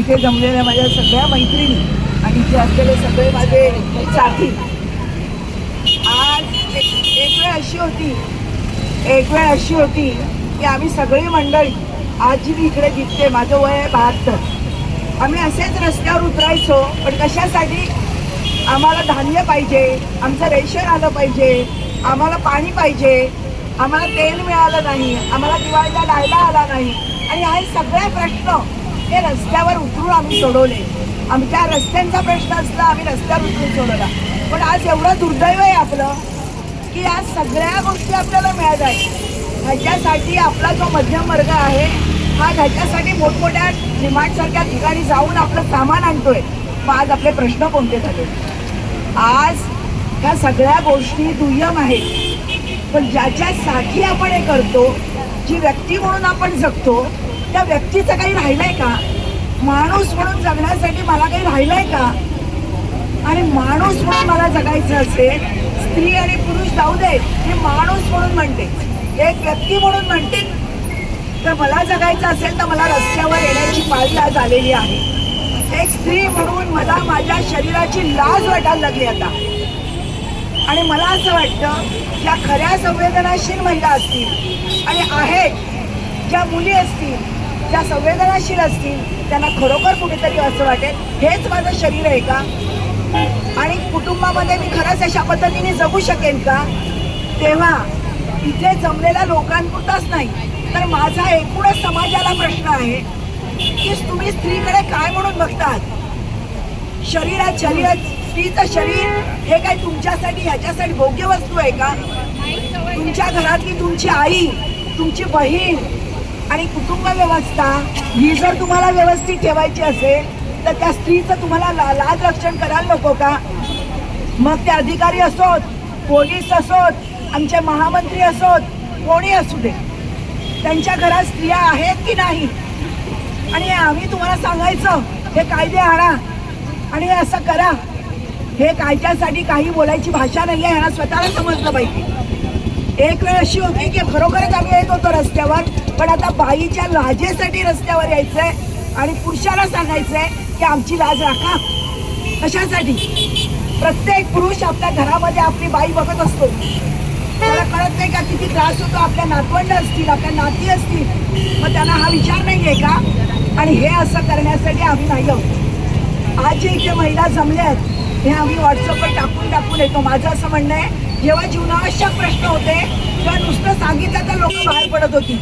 इथे जमलेल्या माझ्या सगळ्या मैत्रिणी आणि इथे असलेले सगळे माझे साथी. आज एक एक वेळ अशी होती एक वेळ अशी होती की आम्ही सगळी मंडळी आज जी मी इकडे दिसते माझं वय आहे बहात्तर. आम्ही असेच रस्त्यावर उतरायचो पण कशासाठी? आम्हाला धान्य पाहिजे आमचं रेशन आलं पाहिजे आम्हाला पाणी पाहिजे आम्हाला तेल मिळालं नाही आम्हाला दिवाळीला डायला आला नाही. आणि हे सगळे प्रश्न ते रस्त्यावर उतरून आम्ही सोडवले. आमच्या रस्त्यांचा प्रश्न असला आम्ही रस्त्यावर उतरून सोडवला. पण आज एवढं दुर्दैव आहे आपलं की या सगळ्या गोष्टी आपल्याला मिळत आहेत. ह्याच्यासाठी आपला जो मध्यम वर्ग आहे हा ह्याच्यासाठी मोठमोठ्या डिमांडसारख्या ठिकाणी जाऊन आपलं सामान आणतोय. मग आज आपले प्रश्न कोणते झाले? आज ह्या सगळ्या गोष्टी दुय्यम आहेत. पण ज्याच्यासाठी आपण हे करतो जी व्यक्ती म्हणून आपण जगतो त्या व्यक्तीचं काही राहिलंय का? माणूस म्हणून जगण्यासाठी मला काही राहिलंय का? आणि माणूस म्हणून मला जगायचं असेल स्त्री आणि पुरुष जाऊ दे मी माणूस म्हणून म्हणते. एक व्यक्ती म्हणून म्हणते. तर मला जगायचं असेल तर मला रस्त्यावर येण्याची पाळी आज आलेली आहे. एक स्त्री म्हणून मला माझ्या शरीराची लाज वाटायला लागली आता. आणि मला असं वाटतं ज्या खऱ्या संवेदनाशील महिला असतील आणि आहेत ज्या मुली असतील ज्या संवेदनाशील असतील त्यांना खरोखर कुठेतरी असं वाटेल. हेच माझं शरीर आहे का? आणि कुटुंबामध्ये मी खरंच अशा पद्धतीने जगू शकेन का? तेव्हा इथे जमलेल्या लोकांपुरताच नाही. तर माझा एकूणच समाजाला प्रश्न आहे की तुम्ही स्त्रीकडे काय म्हणून बघतात? शरीरात शरीरात स्त्रीचं शरीर हे काय तुमच्यासाठी ह्याच्यासाठी भोग्य वस्तू आहे का? तुमच्या घरातली तुमची आई तुमची बहीण आणि कुटुंब व्यवस्था ही जर तुम्हाला व्यवस्थित ठेवायची असेल तर त्या स्त्रीचं तुम्हाला ला लाज रक्षण करायला नको का? मग ते अधिकारी असोत पोलीस असोत आमचे महामंत्री असोत कोणी असू दे. त्यांच्या घरात स्त्रिया आहेत की नाही? आणि आम्ही तुम्हाला सांगायचं हे कायदे आणा आणि असं करा. हे कायद्यासाठी काही बोलायची भाषा नाही आहे ह्यांना स्वतःला समजलं पाहिजे. एक वेळ अशी होती की खरोखरच आम्ही येत होतो रस्त्यावर पण आता बाईच्या लाजेसाठी रस्त्यावर यायचंय आणि पुरुषाला सांगायचंय की आमची लाज राखा. कशासाठी? प्रत्येक पुरुष आपल्या घरामध्ये आपली बाई बघत असतो. त्याला कळत नाही का किती त्रास होतो. आपल्या नातवंड असतील आपल्या नाती असतील. मग त्यांना हा विचार नाही आहे का? आणि हे असं करण्यासाठी आम्ही नाही आहोत. आज जे इथे महिला जमल्या आहेत हे आम्ही व्हॉट्सअपवर टाकून टाकून येतो. माझं असं म्हणणं आहे जेव्हा जीवनावश्यक प्रश्न होते तेव्हा नुसतं सांगितलं तर लोक बाहेर पडत होती.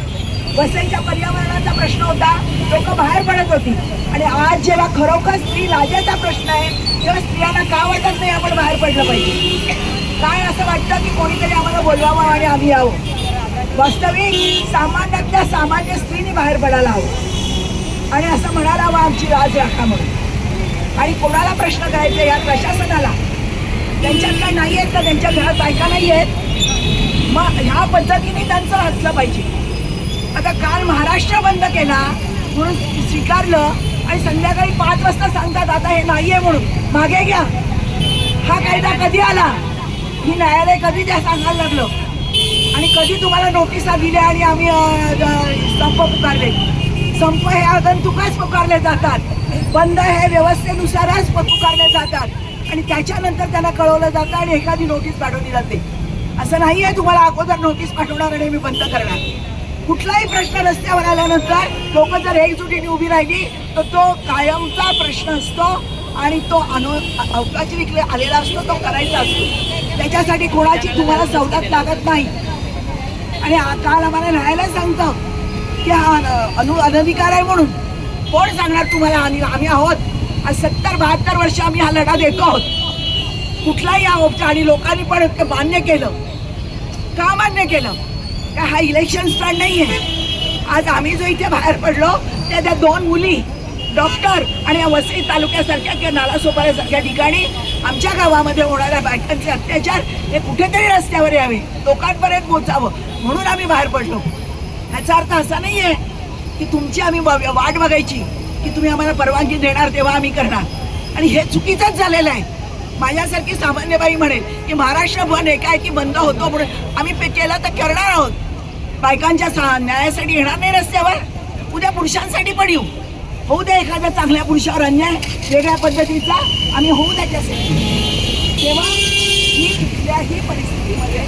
वसईच्या पर्यावरणाचा प्रश्न होता. लोक बाहेर पडत होती. आणि आज जेव्हा खरोखर स्त्री लाजेचा प्रश्न आहे तेव्हा स्त्रियांना का वाटत नाही आपण बाहेर पडलं पाहिजे? काय असं वाटतं की कोणीतरी आम्हाला बोलवावं आणि आम्ही यावं? वास्तविक सामान्यातल्या सामान्य स्त्रीने बाहेर पडायला हवं. आणि असं म्हणायला हवं आमची राज राखा म्हणून. आणि कोणाला प्रश्न करायचे या प्रशासनाला? त्यांच्यातल्या नाही आहेत का? त्यांच्या घरात बायका नाही आहेत मग ह्या पद्धतीने त्यांचं असलं पाहिजे. आता काल महाराष्ट्र बंद केला म्हणून स्वीकारलं आणि संध्याकाळी पाच वाजता सांगतात आता हे नाहीये म्हणून. मागे घ्या. हा कायदा कधी आला? ही न्यायालय कधी त्या सांगायला लागलं? आणि कधी तुम्हाला नोटिसा दिल्या आणि आम्ही संप पुकारले? संप हे आगंतुकच पुकारले जातात. बंद हे व्यवस्थेनुसारच प- पुकारले जातात. आणि त्याच्यानंतर त्यांना कळवलं जातं आणि एखादी नोटीस पाठवली जाते. असं नाही आहे तुम्हाला अगोदर नोटीस पाठवणार आणि मी बंद करणार. कुठलाही प्रश्न रस्त्यावर आल्यानंतर लोक जर एकजुटीने उभी राहिली तर तो कायमचा प्रश्न असतो आणि तो अनु अवकाशी विकले आलेला असतो तो करायचा असतो. त्याच्यासाठी कोणाची तुम्हाला सवलत लागत नाही. आणि काल आम्हाला न्यायालय सांगतं की हा अनु अनधिकार आहे म्हणून. कोण सांगणार तुम्हाला? आणि आम्ही आहोत. आज सत्तर बहात्तर वर्ष आम्ही हा लढा देतो आहोत. कुठलाही आहोत आणि लोकांनी पण ते मान्य केलं का मान्य केलं? का हा इलेक्शन स्टँड नाही आहे आज आम्ही जो इथे बाहेर पडलो त्या त्या दोन मुली डॉक्टर आणि या वसई तालुक्यासारख्या किंवा नालासोपाऱ्यासारख्या ठिकाणी आमच्या गावामध्ये होणाऱ्या बायकांचे अत्याचार हे कुठेतरी रस्त्यावर यावे लोकांपर्यंत पोचावं म्हणून आम्ही बाहेर पडलो. ह्याचा अर्थ असा नाही आहे की तुमची आम्ही ब- वाट बघायची की तुम्ही आम्हाला परवानगी देणार तेव्हा आम्ही करणार. आणि हे चुकीचंच झालेलं आहे. माझ्यासारखी सामान्य बाई म्हणेल की महाराष्ट्र बन आहे काय की बंद होतो म्हणून आम्ही पे केलं तर करणार आहोत. बायकांच्या न्यायासाठी येणार नाही रस्त्यावर. उद्या पुरुषांसाठी पण येऊ. होऊ द्या एखाद्या चांगल्या पुरुषावर अन्याय वेगळ्या पद्धतीचा आम्ही होऊ द्या त्यासाठी. तेव्हा ही कुठल्याही परिस्थितीमध्ये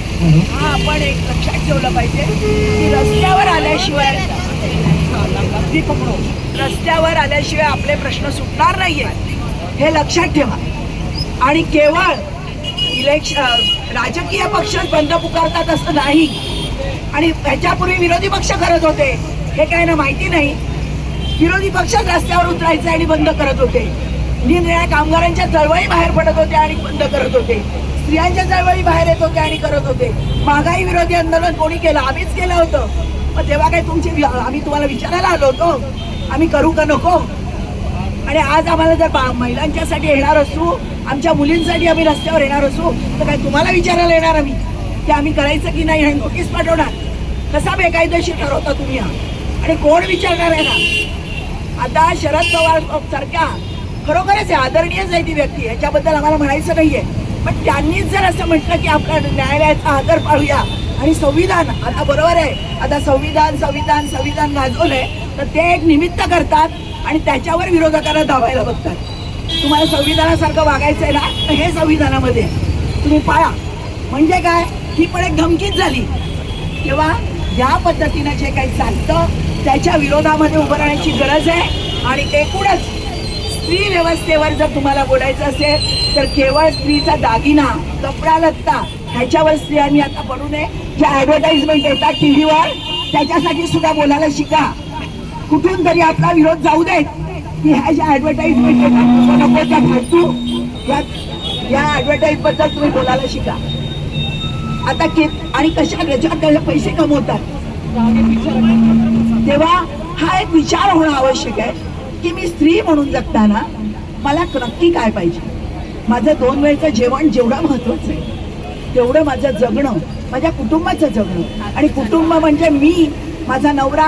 हा आपण एक लक्षात ठेवलं पाहिजे की रस्त्यावर आल्याशिवाय अगदी पकडो रस्त्यावर आल्याशिवाय आपले प्रश्न सुटणार नाहीये. हे लक्षात ठेवा. आणि केवळ इलेक्शन राजकीय पक्ष बंद पुकारतात असं नाही. आणि त्याच्यापूर्वी विरोधी पक्ष करत होते. हे काय ना माहिती नाही. विरोधी पक्षच रस्त्यावर उतरायचे आणि बंद करत होते. निरनिळ्या कामगारांच्या चळवळी बाहेर पडत होते आणि बंद करत होते. स्त्रियांच्या चळवळी बाहेर येत होते आणि करत होते. महागाई विरोधी आंदोलन कोणी केलं? आम्हीच केलं होतं. मग तेव्हा काय तुमची आम्ही तुम्हाला विचारायला आलो होतो. आम्ही करू का नको? आणि आज आम्हाला जर बा- महिलांच्यासाठी येणार असू आमच्या मुलींसाठी आम्ही रस्त्यावर येणार असू तर काय तुम्हाला विचारायला येणार आम्ही? ते आम्ही करायचं की नाही आणि नोटीस पाठवणार? कसा बेकायदेशीर ठरवता तुम्ही हा? आणि कोण विचारणार आहे ना आता शरद पवार सारख्या खरोखरच आहे आदरणीयच आहे ती व्यक्ती याच्याबद्दल आम्हाला म्हणायचं नाहीये. पण त्यांनीच जर असं म्हटलं की आपण न्यायालयाचा आदर पाळूया आणि संविधान आता बरोबर आहे. आता संविधान संविधान संविधान गाजवलंय तर ते एक निमित्त करतात आणि त्याच्यावर विरोधकांना धावायला बघतात. तुम्हाला संविधानासारखं वागायचं आहे ना? तर हे संविधानामध्ये आहे. तुम्ही पाळा. म्हणजे काय? ही पण एक धमकीच झाली. तेव्हा या पद्धतीनं जे काही चालतं त्याच्या विरोधामध्ये उभं राहण्याची गरज आहे. आणि एकूणच स्त्री व्यवस्थेवर जर तुम्हाला बोलायचं असेल तर केवळ स्त्रीचा दागिना कपडा लत्ता ह्याच्यावर स्त्रियांनी आता पडू नये. ज्या ऍडव्हर्टाइजमेंट येतात टीव्हीवर. त्याच्यासाठी सुद्धा बोलायला शिका. कुठून तरी आपला विरोध जाऊ देत. की ह्या ज्या ऍडव्हर्टाइजमेंट येतात नको त्या फालतू या ॲडव्हर्टाईजबद्दल बद्दल तुम्ही बोलायला शिका. आता के आणि कशा याच्यात पैसे कमवतात? तेव्हा हा एक विचार होणं आवश्यक आहे की मी स्त्री म्हणून जगताना मला नक्की काय पाहिजे? माझं दोन वेळचं जेवण जेवढं महत्वाचं आहे तेवढं माझं जगणं माझ्या कुटुंबाचं जगणं. आणि कुटुंब म्हणजे मी माझा नवरा